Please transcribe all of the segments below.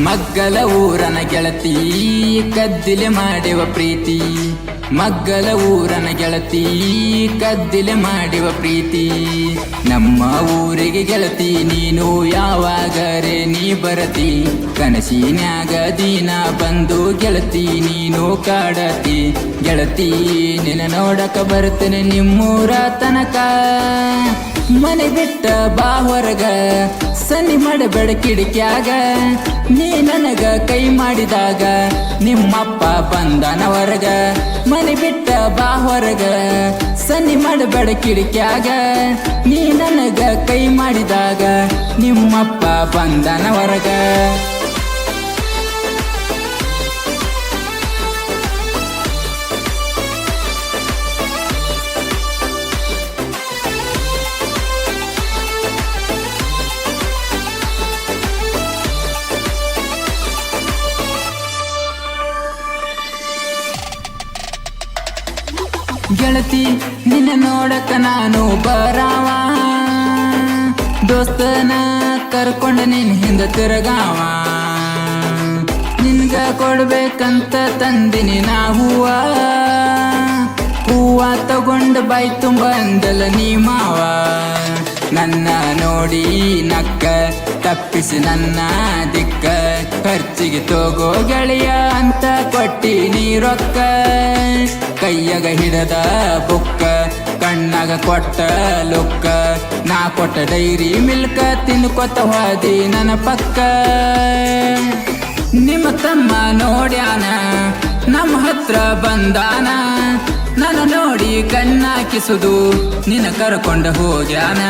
ಮಗ್ಗಲ ಊರನ ಗೆಳತಿ, ಕದ್ದಿಲೆ ಮಾಡಿವ ಪ್ರೀತಿ. ಮಗ್ಗಲ ಊರನ ಗೆಳತಿ, ಕದ್ದಿಲೆ ಮಾಡಿವ ಪ್ರೀತಿ. ನಮ್ಮ ಊರಿಗೆ ಗೆಳತಿ, ನೀನು ಯಾವಾಗರೆ ನೀ ಬರತಿ. ಕನಸಿನ್ಯಾಗ ದಿನ ಬಂದು ಗೆಳತಿ, ನೀನು ಕಾಡತಿ. ಗೆಳತಿ, ನಿನ್ನ ನೋಡಕ ಬರ್ತೇನೆ ನಿಮ್ಮೂರ ತನಕ. ಮನೆ ಬಿಟ್ಟ ಬಾ ಹೊರಗ ಸನ್ನಿ ಮಾಡಬೇಡ ಕಿಡಿಕ್ಯಾಗ ನೀ ನನಗ ಕೈ ಮಾಡಿದಾಗ, ನಿಮ್ಮಪ್ಪ ಬಂದನ ಹೊರಗ ಮನೆ ಬಿಟ್ಟ ಬಾ ಹೊರಗ. ಸನ್ನಿ ಮಾಡಬೇಡ ಕಿಡಿಕ್ಯಾಗ ನೀ ನನಗ ಕೈ ಮಾಡಿದಾಗ, ನಿಮ್ಮಪ್ಪ ಬಂದನ ಹೊರಗ ಗೆಳತಿ, ನಿನ್ನ ನೋಡಕ ನಾನು ಬರಾವ. ದೋಸ್ತನ ಕರ್ಕೊಂಡ ನಿನ್ ಹಿಂದ ತಿರುಗಾವ. ನಿನ್ಗ ಕೊಡ್ಬೇಕಂತ ತಂದಿನಿ ನಾ ಹೂವ. ಹೂವ ತಗೊಂಡ ಬೈ ತುಂಬ ಅಂದಲ ನೀ ಮಾವ. ನನ್ನ ನೋಡಿ ನಕ್ಕ, ತಪ್ಪಿಸಿ ನನ್ನ ದಿಕ್ಕ. ಖರ್ಚಿಗೆ ತೋಗೋ ಗೆಳೆಯ ಅಂತ ಕೊಟ್ಟಿ ನೀ ರೊಕ್ಕ. ಕೈಯಾಗ ಹಿಡದ ಬುಕ್ಕ, ಕಣ್ಣಾಗ ಕೊಟ್ಟ ಲುಕ್ಕ. ನಾ ಕೊಟ್ಟ ಡೈರಿ ಮಿಲ್ಕ ತಿನ್ಕೊತ ಹೋದಿ ನನ್ನ ಪಕ್ಕ. ನಿಮ್ಮ ತಮ್ಮ ನೋಡ್ಯಾನ, ನಮ್ಮ ಹತ್ರ ಬಂದಾನ. ನನ್ನ ನೋಡಿ ಕಣ್ಣಾಕಿಸುದು, ನಿನ್ನ ಕರ್ಕೊಂಡು ಹೋಗ್ಯಾನ.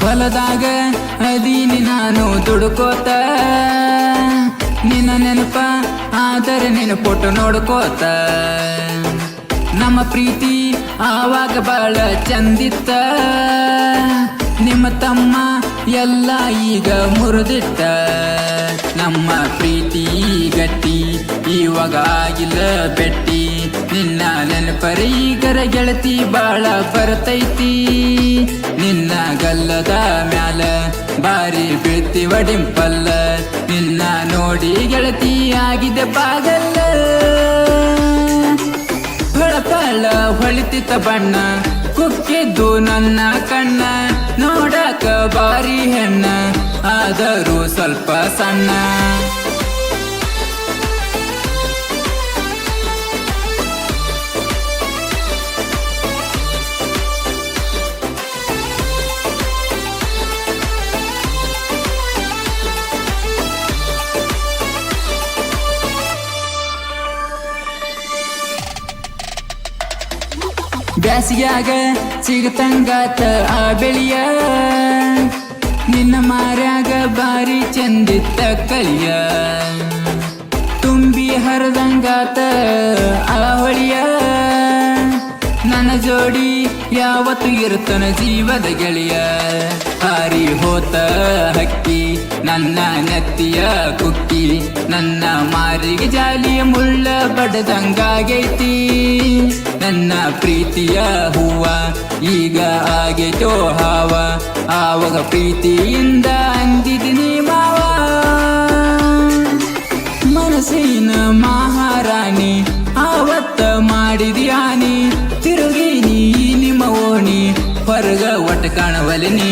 ಹೊಲದಾಗ ಅದೀನಿ ನಾನು ದುಡುಕೋತ. ನಿನ್ನ ನೆನಪ ಆದರೆ ನಿನ್ನ ಫೋಟೋ ನೋಡ್ಕೋತ. ನಮ್ಮ ಪ್ರೀತಿ ಆವಾಗ ಬಹಳ ಚಂದಿತ್ತ. ನಿಮ್ಮ ತಮ್ಮ ಎಲ್ಲ ಈಗ ಮುರಿದಿಟ್ಟ. ನಮ್ಮ ಪ್ರೀತಿ ಗಟ್ಟಿ ಇವಾಗ ಆಗಿಲ್ಲ ಬೆಟ್ಟಿ. ನೆನಪರೀಗರ ಗೆಳತಿ ಬಾಳ ಬರ್ತೈತಿ. ನಿನ್ನ ಗಲ್ಲದ ಮ್ಯಾಲ ಬಾರಿ ಬೀಳ್ತಿ ವಡಿಂಪಲ್ಲ. ನಿನ್ನ ನೋಡಿ ಗೆಳತಿ ಆಗಿದೆ ಬಾಗಲ್ಲ. ಹೊಳಪಳ ಹೊಳಿತಿತ ಬಣ್ಣ, ಕುಕ್ಕಿದ್ದು ನನ್ನ ಕಣ್ಣ. ನೋಡಕ ಬಾರಿ ಹೆಣ್ಣ, ಆದರೂ ಸ್ವಲ್ಪ ಸಣ್ಣ. ಬ್ಯಾಸಿಗ್ಯಾಗ ಸಿಗತಂಗಾತ ಆ ಬೆಳಿಯ. ನಿನ್ನ ಮಾರ್ಯಾಗ ಬಾರಿ ಚಂದಿತ್ತ ಕಲಿಯ. ತುಂಬಿ ಹರಿದಂಗಾತ ಆ ಹೊಳಿಯ. ನನ್ನ ಜೋಡಿ ಯಾವತ್ತು ಇರುತ್ತನ ಜೀವದ ಗೆಳೆಯ? ಹಾರಿ ಹೋತ ಹಕ್ಕಿ, ನನ್ನ ನೆತ್ತಿಯ ಕುಕ್ಕಿ, ನನ್ನ ಮಾರಿಗೆ ಜಾಲಿಯ ಮುಳ್ಳ ಬಡದಂಗಾಗೈತಿ. ನನ್ನ ಪ್ರೀತಿಯ ಹೂವ ಈಗ ಆಗೈತೋ ಹಾವ, ಆವಾಗ ಪ್ರೀತಿಯಿಂದ കാണവലിനീ